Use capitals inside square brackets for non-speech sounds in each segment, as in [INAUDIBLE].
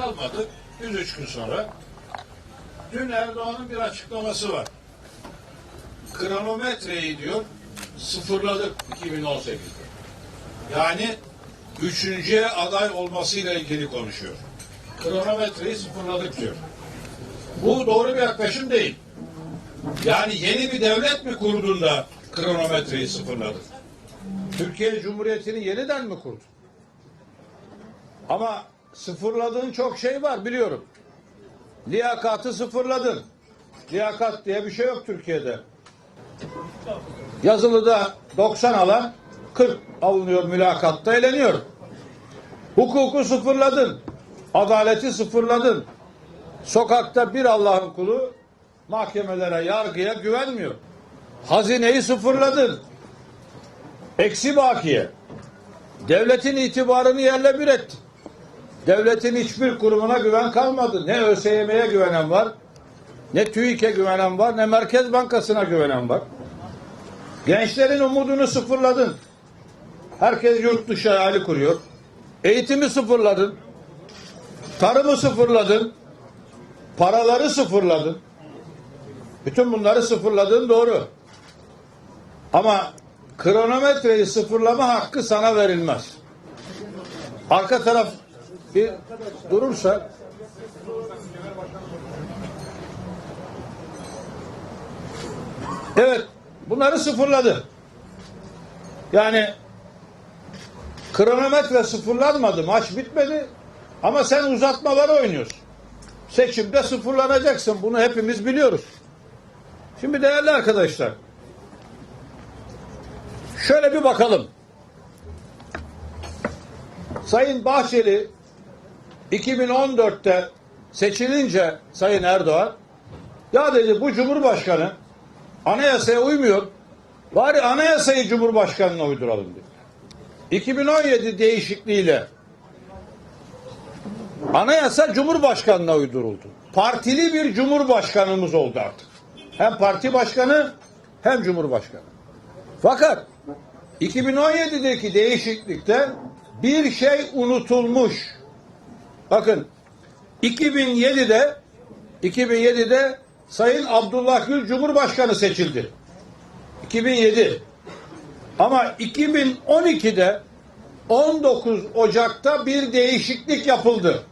kalmadı. 103 gün sonra. Dün Erdoğan'ın bir açıklaması var. Kronometreyi diyor sıfırladık 2018'de. Yani üçüncüye aday olmasıyla ilgili konuşuyor. Kronometreyi sıfırladık diyor. Bu doğru bir yaklaşım değil. Yani yeni bir devlet mi kurdun kronometreyi sıfırladın? Türkiye Cumhuriyeti'ni yeniden mi kurdun? Ama sıfırladığın çok şey var biliyorum. Liyakatı sıfırladın. Liyakat diye bir şey yok Türkiye'de. Yazılıda 90 alan 40 alınıyor mülakatta eleniyor. Hukuku sıfırladın. Adaleti sıfırladın. Sokakta bir Allah'ın kulu mahkemelere, yargıya güvenmiyor. Hazineyi sıfırladın. Eksi bakiye. Devletin itibarını yerle bir ettin. Devletin hiçbir kurumuna güven kalmadı. Ne ÖSYM'ye güvenen var, ne TÜİK'e güvenen var, ne Merkez Bankası'na güvenen var. Gençlerin umudunu sıfırladın. Herkes yurt dışı hayali kuruyor. Eğitimi sıfırladın. Tarımı sıfırladın. Paraları sıfırladın. Bütün bunları sıfırladın doğru. Ama kronometreyi sıfırlama hakkı sana verilmez. Arka taraf bir durursa Evet, bunları sıfırladı. Yani kronometre sıfırlanmadı, maç bitmedi ama sen uzatmaları oynuyorsun. Seçimde sıfırlanacaksın, bunu hepimiz biliyoruz. Şimdi değerli arkadaşlar, şöyle bir bakalım. Sayın Bahçeli 2014'te seçilince Sayın Erdoğan ya dedi bu Cumhurbaşkanı anayasaya uymuyor. Bari anayasayı Cumhurbaşkanı'na uyduralım dedi. 2017 değişikliğiyle anayasa Cumhurbaşkanı'na uyduruldu. Partili bir Cumhurbaşkanımız oldu artık. Hem parti başkanı hem Cumhurbaşkanı. Fakat 2017'deki değişiklikte bir şey unutulmuş. Bakın 2007'de 2007'de Sayın Abdullah Gül Cumhurbaşkanı seçildi. 2007. Ama 2012'de 19 Ocak'ta bir değişiklik yapıldı.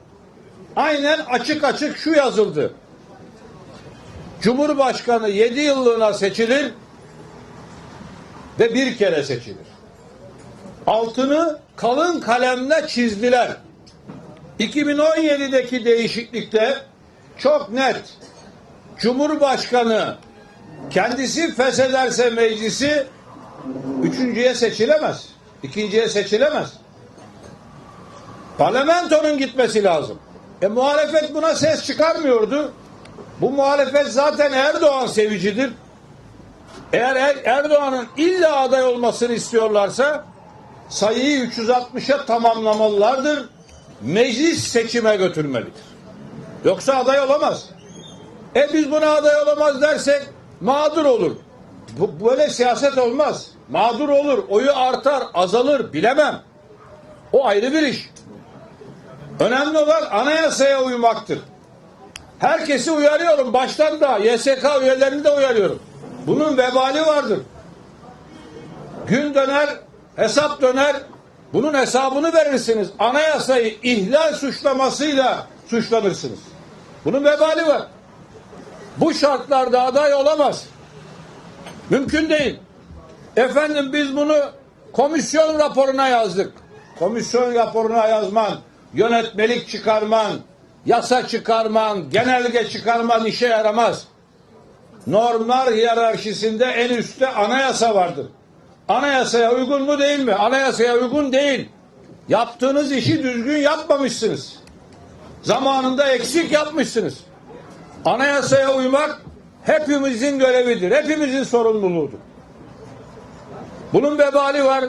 Aynen açık açık şu yazıldı. Cumhurbaşkanı 7 yıllığına seçilir ve bir kere seçilir. Altını kalın kalemle çizdiler. 2017'deki değişiklikte çok net Cumhurbaşkanı kendisi feshederse meclisi üçüncüye seçilemez. ikinciye seçilemez. Parlamentonun gitmesi lazım. E muhalefet buna ses çıkarmıyordu. Bu muhalefet zaten Erdoğan sevicidir. Eğer Er- Erdoğan'ın illa aday olmasını istiyorlarsa sayıyı 360'a tamamlamalılardır. Meclis seçime götürmelidir. Yoksa aday olamaz. E biz buna aday olamaz dersek mağdur olur. Bu böyle siyaset olmaz. Mağdur olur, oyu artar, azalır bilemem. O ayrı bir iş. Önemli olan anayasaya uymaktır. Herkesi uyarıyorum. Baştan da YSK üyelerini de uyarıyorum. Bunun vebali vardır. Gün döner, hesap döner. Bunun hesabını verirsiniz. Anayasayı ihlal suçlamasıyla suçlanırsınız. Bunun vebali var. Bu şartlarda aday olamaz. Mümkün değil. Efendim biz bunu komisyon raporuna yazdık. Komisyon raporuna yazman, yönetmelik çıkarman, yasa çıkarman, genelge çıkarman işe yaramaz. Normlar hiyerarşisinde en üstte anayasa vardır. Anayasaya uygun mu değil mi? Anayasaya uygun değil. Yaptığınız işi düzgün yapmamışsınız. Zamanında eksik yapmışsınız. Anayasaya uymak hepimizin görevidir. Hepimizin sorumluluğudur. Bunun vebali var.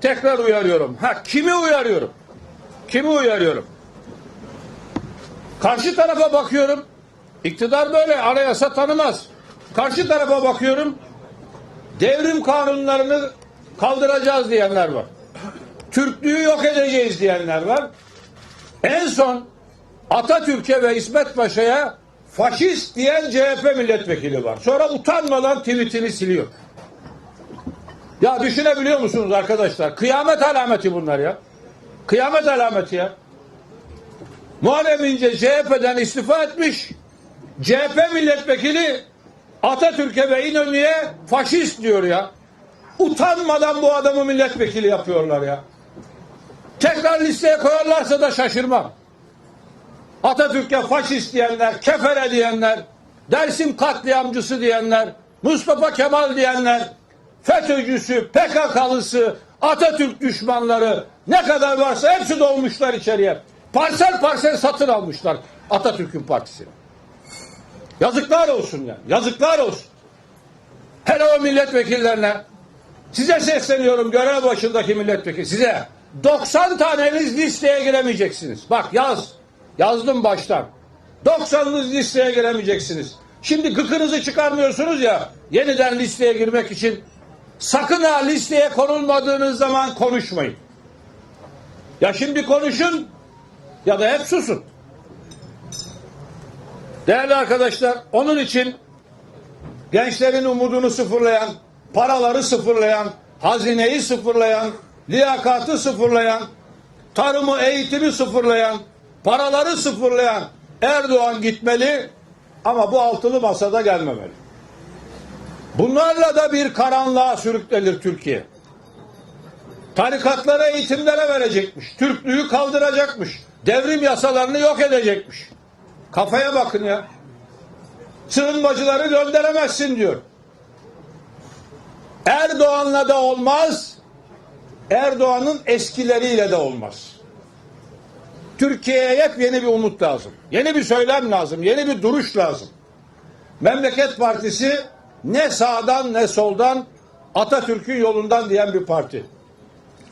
Tekrar uyarıyorum. Ha kimi uyarıyorum? Kimi uyarıyorum? Karşı tarafa bakıyorum. İktidar böyle anayasa tanımaz. Karşı tarafa bakıyorum. Devrim kanunlarını kaldıracağız diyenler var. Türklüğü yok edeceğiz diyenler var. En son Atatürk'e ve İsmet Paşa'ya faşist diyen CHP milletvekili var. Sonra utanmadan tweetini siliyor. Ya düşünebiliyor musunuz arkadaşlar? Kıyamet alameti bunlar ya. Kıyamet alameti ya. Muharrem İnce CHP'den istifa etmiş. CHP milletvekili Atatürk'e ve İnönü'ye faşist diyor ya. Utanmadan bu adamı milletvekili yapıyorlar ya. Tekrar listeye koyarlarsa da şaşırmam. Atatürk'e faşist diyenler, kefere diyenler, Dersim katliamcısı diyenler, Mustafa Kemal diyenler, FETÖ'cüsü, PKK'lısı, Atatürk düşmanları ne kadar varsa hepsi dolmuşlar içeriye. Parsel parsel satın almışlar Atatürk'ün partisini. Yazıklar olsun ya. Yazıklar olsun. Hele o milletvekillerine size sesleniyorum görev başındaki milletvekili size 90 taneniz listeye giremeyeceksiniz. Bak yaz. Yazdım baştan. 90'ınız listeye giremeyeceksiniz. Şimdi gıkınızı çıkarmıyorsunuz ya yeniden listeye girmek için sakın ha listeye konulmadığınız zaman konuşmayın. Ya şimdi konuşun ya da hep susun. Değerli arkadaşlar onun için gençlerin umudunu sıfırlayan, paraları sıfırlayan, hazineyi sıfırlayan, liyakatı sıfırlayan, tarımı, eğitimi sıfırlayan, paraları sıfırlayan Erdoğan gitmeli ama bu altılı masada gelmemeli. Bunlarla da bir karanlığa sürüklenir Türkiye. Tarikatlara eğitimlere verecekmiş. Türklüğü kaldıracakmış. Devrim yasalarını yok edecekmiş. Kafaya bakın ya. Sığınmacıları gönderemezsin diyor. Erdoğan'la da olmaz. Erdoğan'ın eskileriyle de olmaz. Türkiye'ye hep yeni bir umut lazım. Yeni bir söylem lazım. Yeni bir duruş lazım. Memleket Partisi ne sağdan ne soldan Atatürk'ün yolundan diyen bir parti.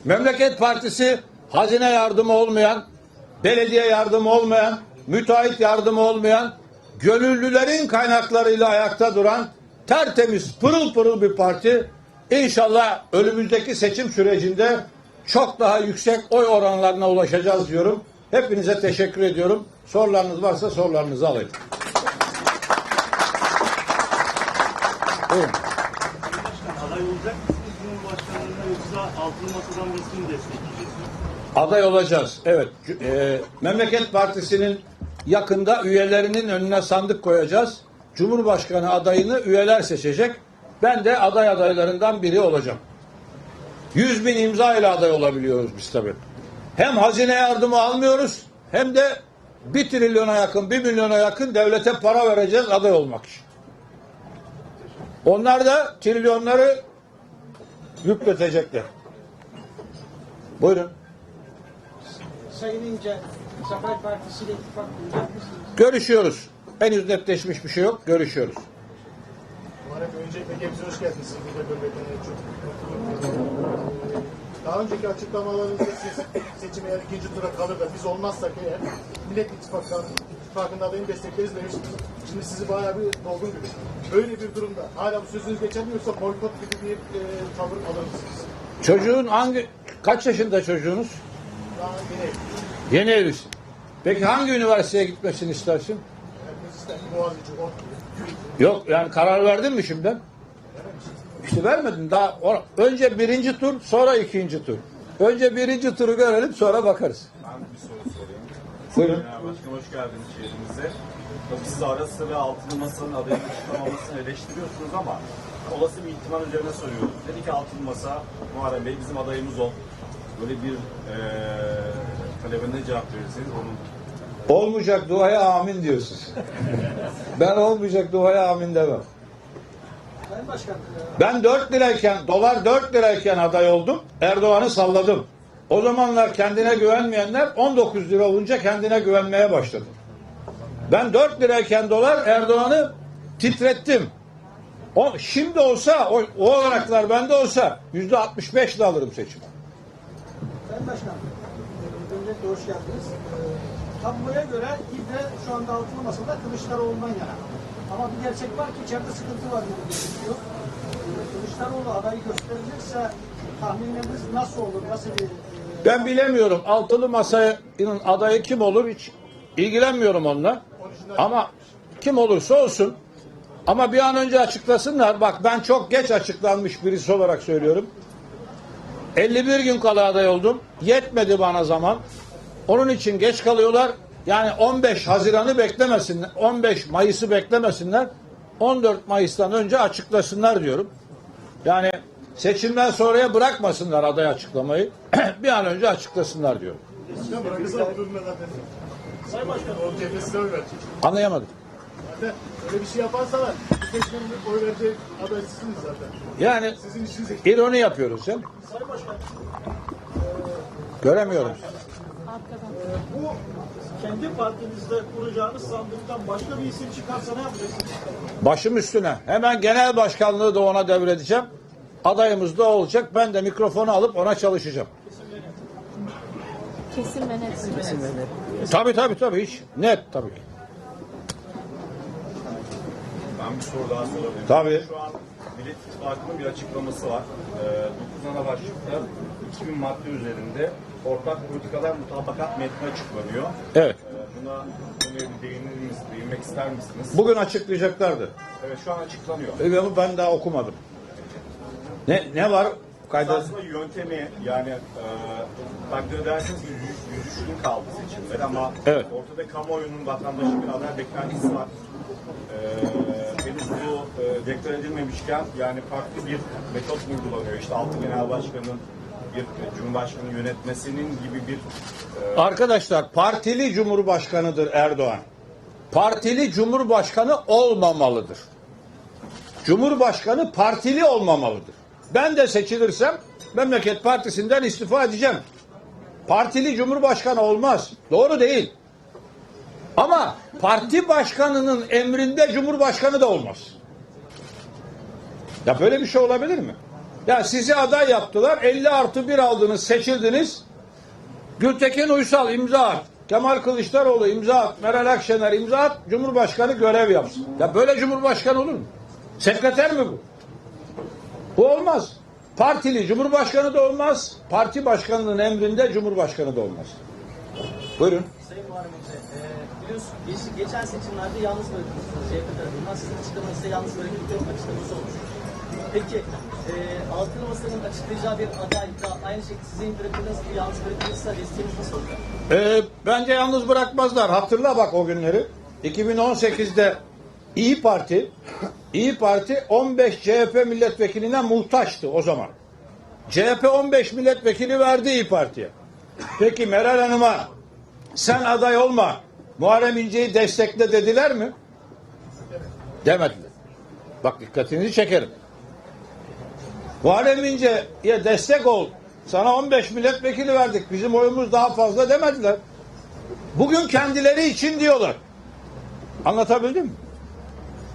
Memleket Partisi hazine yardımı olmayan, belediye yardımı olmayan, müteahhit yardımı olmayan, gönüllülerin kaynaklarıyla ayakta duran tertemiz, pırıl pırıl bir parti. İnşallah önümüzdeki seçim sürecinde çok daha yüksek oy oranlarına ulaşacağız diyorum. Hepinize teşekkür ediyorum. Sorularınız varsa sorularınızı alayım. Buyurun. Aday olacağız. Evet. E, Memleket Partisi'nin yakında üyelerinin önüne sandık koyacağız. Cumhurbaşkanı adayını üyeler seçecek. Ben de aday adaylarından biri olacağım. 100 bin imza ile aday olabiliyoruz biz tabii. Hem hazine yardımı almıyoruz hem de bir trilyona yakın, bir milyona yakın devlete para vereceğiz aday olmak için. Onlar da trilyonları yükletecekler. Buyurun. Sayın İnce, Zafer Partisi ile ittifak kuracak mısınız? Görüşüyoruz. Henüz netleşmiş bir şey yok. Görüşüyoruz. Muharrem öncelikle Gebze hoş geldiniz. Siz burada görmekten çok mutluyum. Daha önceki açıklamalarınızda siz seçim eğer ikinci tura kalır da biz olmazsak eğer Millet İttifakı'nın adayını destekleriz demiştiniz. Şimdi sizi bayağı bir dolgun gibi. Böyle bir durumda hala bu sözünüz geçer mi yoksa boykot gibi bir e, tavır alır mısınız? Çocuğun hangi kaç yaşında çocuğunuz? Daha yeni Yeni evlisin. Peki hangi üniversiteye gitmesini istersin? Boğaziçi, ODTÜ. Yok yani karar verdin mi şimdiden? İşte vermedin. Daha önce birinci tur, sonra ikinci tur. Önce birinci turu görelim, sonra bakarız. Ben bir soru sorayım. Buyurun. Genel Başkan hoş geldiniz şehrimize. Tabii siz ara sıra altılı masanın adayını açıklamamasını eleştiriyorsunuz ama olası bir ihtimal üzerine soruyoruz. Dedi ki altılı masa Muharrem Bey bizim adayımız ol. Böyle bir eee talebine cevap verirseniz onun Olmayacak duaya amin diyorsun. ben olmayacak duaya amin demem. E, Ben 4 lirayken, dolar 4 lirayken aday oldum. Erdoğan'ı salladım. O zamanlar kendine güvenmeyenler 19 lira olunca kendine güvenmeye başladı. Ben 4 lirayken dolar Erdoğan'ı titrettim. O, şimdi olsa, o, o olanaklar bende olsa yüzde 65 ile alırım seçimi. Sayın Başkan, e, öncelikle hoş geldiniz. Tabloya göre İBRE şu anda altılı masada Kılıçdaroğlu'ndan yana. Ama bir gerçek var ki içeride sıkıntı var gibi gözüküyor. Kılıçdaroğlu adayı gösterilirse tahminleriniz nasıl olur, nasıl bir... Ben bilemiyorum. Altılı masanın adayı kim olur hiç ilgilenmiyorum onunla. Ama kim olursa olsun. Ama bir an önce açıklasınlar. Bak ben çok geç açıklanmış birisi olarak söylüyorum. 51 gün kala aday oldum. Yetmedi bana zaman. Onun için geç kalıyorlar. Yani 15 Haziran'ı beklemesinler. 15 Mayıs'ı beklemesinler. 14 Mayıs'tan önce açıklasınlar diyorum. Yani seçimden sonraya bırakmasınlar aday açıklamayı. [CLEARS THROAT] bir an önce açıklasınlar diyorum. Sayın. O verecek. Anlayamadım. Zaten öyle bir şey yaparsalar seçmenin oy verecek aday sizsiniz zaten. Yani Sizin işiniz ironi yapıyoruz ya. Göremiyorum. Bu kendi partinizde kuracağınız sandıktan başka bir isim çıkarsa ne yapacaksınız? Başım üstüne. Hemen genel başkanlığı da ona devredeceğim. Adayımız da olacak. Ben de mikrofonu alıp ona çalışacağım. Kesin ve net. Tabii tabii tabii hiç net tabii. Ben bir soru daha sorabilirim. Tabii. Şu an Millet İttifakı'nın bir açıklaması var. Ee, 9 ana başlıkta 2000 madde üzerinde ortak politikalar mutabakat metni açıklanıyor. Evet. Ee, buna konuya bir değinir misiniz, değinmek ister misiniz? Bugün açıklayacaklardı. Evet şu an açıklanıyor. E, Ben daha okumadım. Ne ne var? Kayda Aslında yöntemi yani e, takdir edersiniz ki yüz, yüz üç gün kaldı seçimler ama Evet. ortada kamuoyunun vatandaşın bir aday beklentisi var. E, e, deklar edilmemişken yani farklı bir metot uygulanıyor. İşte altı genel başkanın bir e, cumhurbaşkanı yönetmesinin gibi bir e, Arkadaşlar partili cumhurbaşkanıdır Erdoğan. Partili cumhurbaşkanı olmamalıdır. Cumhurbaşkanı partili olmamalıdır. Ben de seçilirsem memleket partisinden istifa edeceğim. Partili cumhurbaşkanı olmaz. Doğru değil. Ama parti başkanının emrinde cumhurbaşkanı da olmaz. Ya böyle bir şey olabilir mi? Ya sizi aday yaptılar, 50 artı 1 aldınız, seçildiniz. Gültekin Uysal imza at. Kemal Kılıçdaroğlu imza at. Meral Akşener imza at. Cumhurbaşkanı görev yapsın. Ya böyle cumhurbaşkanı olur mu? Sekreter mi bu? Bu olmaz. Partili cumhurbaşkanı da olmaz. Parti başkanının emrinde cumhurbaşkanı da olmaz. Buyurun. Sayın Muharrem Hoca, e, geçen seçimlerde yalnız bırakılmışsınız CHP tarafından. Sizin açıklamanızda yalnız bırakıldı yok açıklaması olmuş. Peki, e, Altılı Masa'nın açıklayacağı bir aday da aynı şekilde sizin bırakıldığınız gibi yalnız bırakılırsa desteğiniz nasıl olacak? Ee, bence yalnız bırakmazlar. Hatırla bak o günleri. 2018'de İyi Parti İyi Parti 15 CHP milletvekiline muhtaçtı o zaman. CHP 15 milletvekili verdi İyi Parti'ye. Peki Meral Hanım'a sen aday olma Muharrem İnce'yi destekle dediler mi? Demediler. Bak dikkatinizi çekerim. Muharrem İnce'ye destek ol. Sana 15 milletvekili verdik. Bizim oyumuz daha fazla demediler. Bugün kendileri için diyorlar. Anlatabildim mi?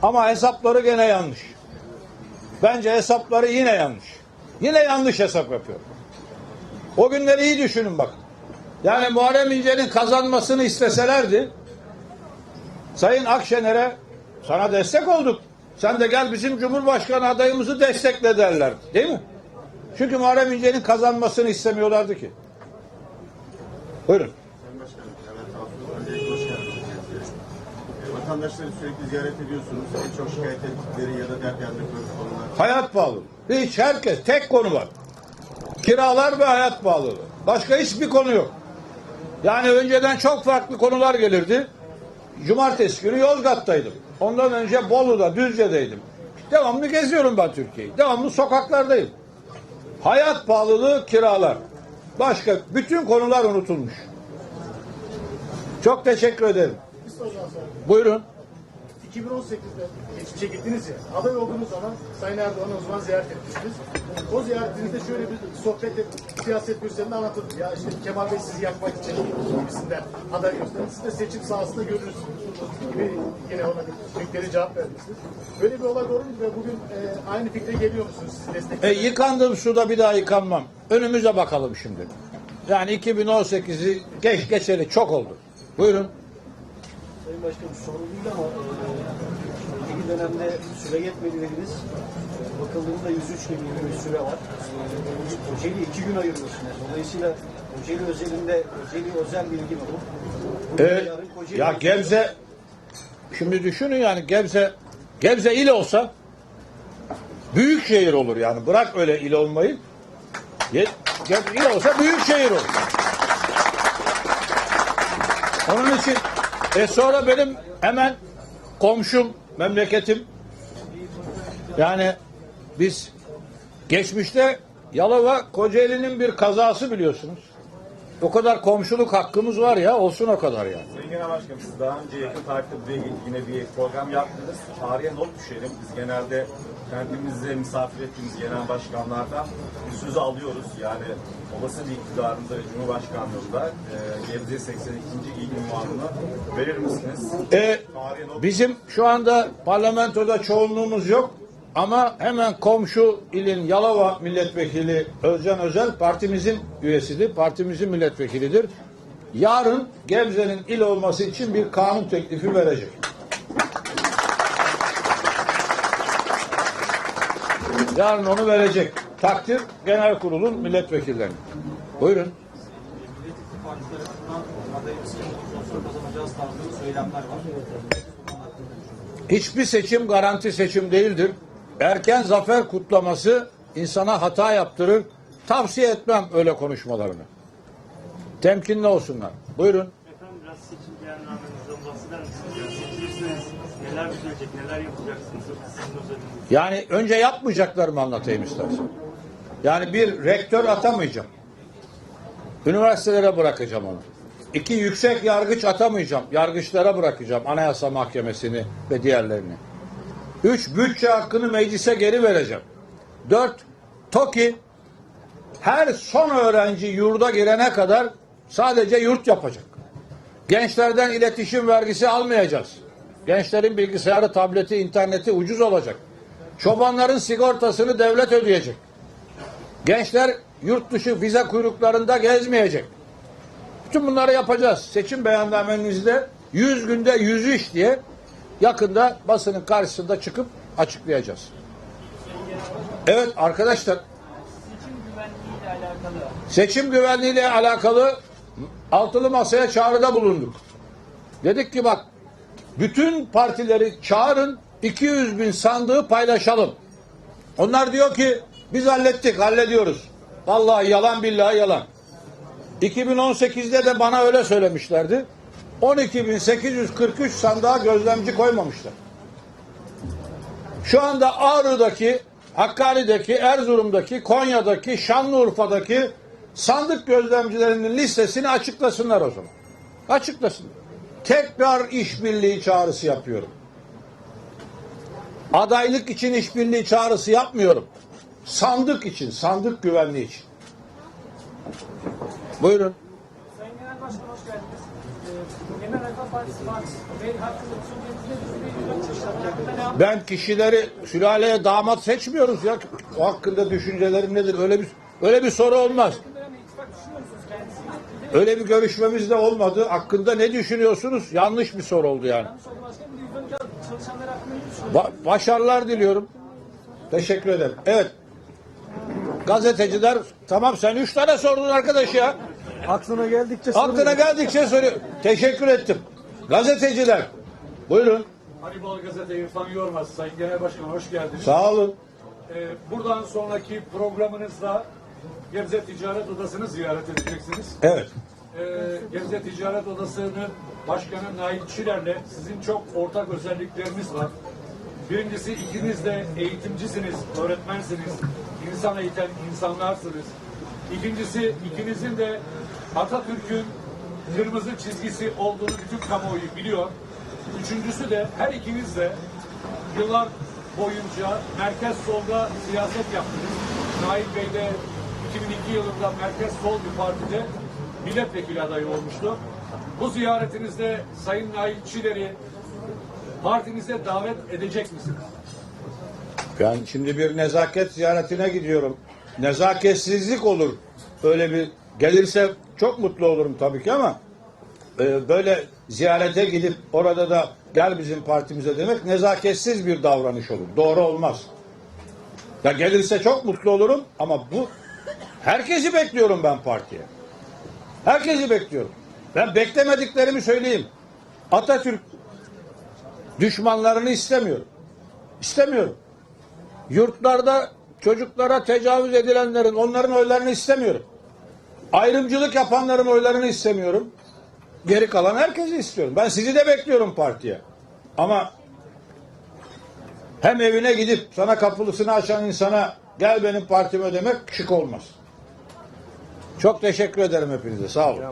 Ama hesapları gene yanlış. Bence hesapları yine yanlış. Yine yanlış hesap yapıyor. O günleri iyi düşünün bak. Yani Muharrem İnce'nin kazanmasını isteselerdi Sayın Akşener'e sana destek olduk. Sen de gel bizim Cumhurbaşkanı adayımızı destekle derler. Değil mi? Çünkü Muharrem İnce'nin kazanmasını istemiyorlardı ki. Buyurun. Sayın Başkanım, Levent Ağustos, öncelikle hoş geldiniz. E, Vatandaşları sürekli ziyaret ediyorsunuz. En çok şikayet ettikleri ya da dert yandıkları konular. Hayat pahalılığı. Hiç herkes tek konu var. Kiralar ve hayat pahalılığı. Başka hiçbir konu yok. Yani önceden çok farklı konular gelirdi. Cumartesi günü Yozgat'taydım. Ondan önce Bolu'da, Düzce'deydim. Devamlı geziyorum ben Türkiye'yi. Devamlı sokaklardayım. Hayat pahalılığı, kiralar. Başka bütün konular unutulmuş. Çok teşekkür ederim. Buyurun. 2018'de geçmişe gittiniz ya, aday olduğunuz zaman Sayın Erdoğan'ı o zaman ziyaret etmiştiniz. O ziyaretinizde şöyle bir sohbet, siyaset gösteriminde anlatıldı. Ya işte Kemal Bey sizi yakmak için gibisinden aday gösterdi. Siz de seçim sahasında görürsünüz gibi yine ona büyükleri cevap vermişsiniz. Böyle bir olay doğru mu ve bugün e, aynı fikre geliyor musunuz siz E, destekleyen? yıkandığım suda bir daha yıkanmam. Önümüze bakalım şimdi. Yani 2018'i geç geçeli çok oldu. Buyurun. Sayın Başkanım soru değil ama e, bir dönemde süre yetmedi dediniz. E, Bakıldığında 103 gün gibi bir süre var. E, Kocaeli iki gün ayırıyorsunuz. Dolayısıyla Kocaeli özelinde, Kocaeli özel bilgi mi bu? Kocaeli- ya Gebze şimdi düşünün yani Gebze Gebze il olsa büyük şehir olur yani. Bırak öyle il olmayı. Gebze il olsa büyük şehir olur. Onun için e sonra benim hemen komşum, memleketim yani biz geçmişte Yalova Kocaeli'nin bir kazası biliyorsunuz. O kadar komşuluk hakkımız var ya olsun o kadar yani. Sayın Genel Başkanım siz daha önce yakın tarihte buraya yine bir program yaptınız. Tarihe not düşelim. Biz genelde kendimize misafir ettiğimiz genel başkanlardan bir sözü alıyoruz. Yani olası bir iktidarında Cumhurbaşkanlığında e, Gebze 82. il unvanını verir misiniz? E, Tarihe not bizim şu anda parlamentoda çoğunluğumuz yok ama hemen komşu ilin Yalova milletvekili Özcan Özel partimizin üyesidir. Partimizin milletvekilidir. Yarın Gebze'nin il olması için bir kanun teklifi verecek. Yarın onu verecek. Takdir genel kurulun milletvekillerine. Buyurun. Hiçbir seçim garanti seçim değildir. Erken zafer kutlaması insana hata yaptırır. Tavsiye etmem öyle konuşmalarını. Temkinli olsunlar. Buyurun. Efendim biraz seçim beyannamenizden bahseder misiniz? Yani seçilirsiniz, neler düzelecek, neler yapacaksınız? Yani önce yapmayacaklarımı anlatayım istersen. Yani bir rektör atamayacağım. Üniversitelere bırakacağım onu. İki yüksek yargıç atamayacağım. Yargıçlara bırakacağım. Anayasa Mahkemesi'ni ve diğerlerini. Üç, bütçe hakkını meclise geri vereceğim. Dört, TOKİ her son öğrenci yurda girene kadar sadece yurt yapacak. Gençlerden iletişim vergisi almayacağız. Gençlerin bilgisayarı, tableti, interneti ucuz olacak. Çobanların sigortasını devlet ödeyecek. Gençler yurt dışı vize kuyruklarında gezmeyecek. Bütün bunları yapacağız. Seçim beyannamenizde 100 günde 100 iş diye yakında basının karşısında çıkıp açıklayacağız. Evet arkadaşlar seçim güvenliğiyle alakalı altılı masaya çağrıda bulunduk. Dedik ki bak bütün partileri çağırın 200 bin sandığı paylaşalım. Onlar diyor ki biz hallettik hallediyoruz. Vallahi yalan billahi yalan. 2018'de de bana öyle söylemişlerdi. 12.843 sandığa gözlemci koymamışlar. Şu anda Ağrı'daki, Hakkari'deki, Erzurum'daki, Konya'daki, Şanlıurfa'daki sandık gözlemcilerinin listesini açıklasınlar o zaman. Açıklasınlar. Tekrar işbirliği çağrısı yapıyorum. Adaylık için işbirliği çağrısı yapmıyorum. Sandık için, sandık güvenliği için. Buyurun. Sayın Genel Başkan Ben kişileri sülaleye damat seçmiyoruz ya. O hakkında düşüncelerim nedir? Öyle bir öyle bir soru olmaz. Öyle bir görüşmemiz de olmadı. Hakkında ne düşünüyorsunuz? Yanlış bir soru oldu yani. Ba- başarılar diliyorum. Teşekkür ederim. Evet. Gazeteciler tamam sen üç tane sordun arkadaş ya. Aklına geldikçe Aklına geldikçe soruyor. Teşekkür ettim. Gazeteciler. Buyurun. Hannibal Gazete İrfan Yormaz. Sayın Genel Başkan hoş geldiniz. Sağ olun. Ee, buradan sonraki programınızda Gebze Ticaret Odası'nı ziyaret edeceksiniz. Evet. Ee, Gebze Ticaret Odası'nın başkanı Nail Çiler'le sizin çok ortak özellikleriniz var. Birincisi ikiniz de eğitimcisiniz, öğretmensiniz, insan eğiten insanlarsınız. İkincisi ikinizin de Atatürk'ün kırmızı çizgisi olduğunu bütün kamuoyu biliyor. Üçüncüsü de her ikiniz de yıllar boyunca merkez solda siyaset yaptınız. Nail Bey de 2002 yılında merkez sol bir partide milletvekili adayı olmuştu. Bu ziyaretinizde Sayın Nail Çiler'i partinize davet edecek misiniz? Ben şimdi bir nezaket ziyaretine gidiyorum. Nezaketsizlik olur. Öyle bir gelirse çok mutlu olurum tabii ki ama e, böyle ziyarete gidip orada da gel bizim partimize demek nezaketsiz bir davranış olur. Doğru olmaz. Ya gelirse çok mutlu olurum ama bu herkesi bekliyorum ben partiye. Herkesi bekliyorum. Ben beklemediklerimi söyleyeyim. Atatürk düşmanlarını istemiyorum. İstemiyorum. Yurtlarda çocuklara tecavüz edilenlerin, onların oylarını istemiyorum. Ayrımcılık yapanların oylarını istemiyorum. Geri kalan herkesi istiyorum. Ben sizi de bekliyorum partiye. Ama hem evine gidip sana kapılısını açan insana gel benim partime demek şık olmaz. Çok teşekkür ederim hepinize. Sağ olun.